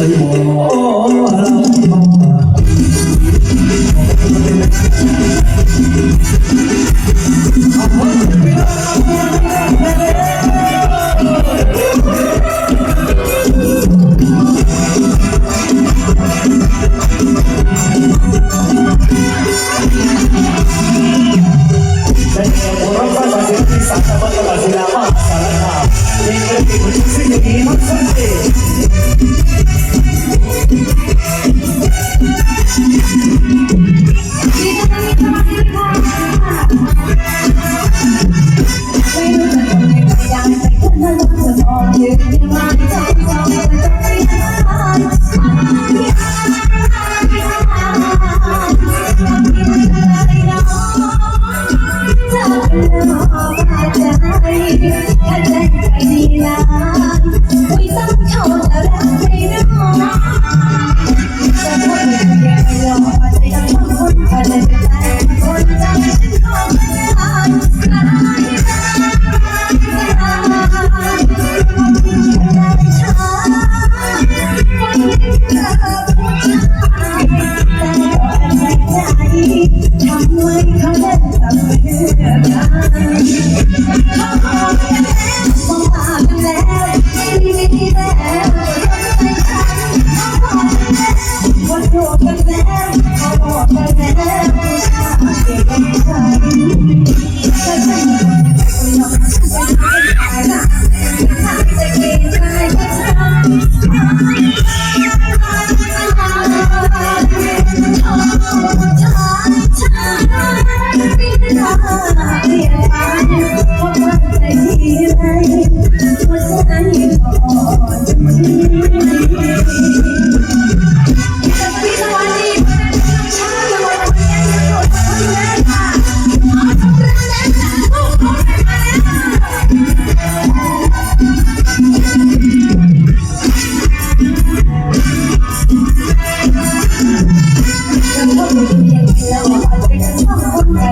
Oh, oh on.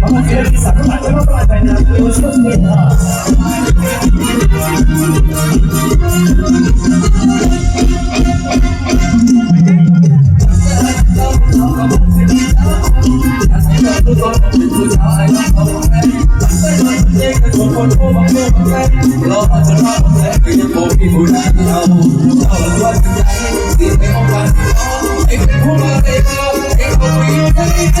ก็ไม่ใช่ที่สักหน่อยก็ต้องไปไหน คนโทรมาเมื่อวันแรกรอจนวันแรกก็ยังคงมีผู้นั้นเอาเจ้าละวัใจสิไม่เองวันน้องไอ้เป็นผู้มาเลยเราไอ้คนมีใจใจ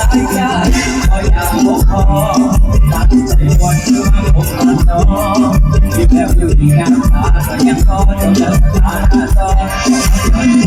แล้วอยู่ที่งานตาก็ยังขอจงรักษาหน้าจอ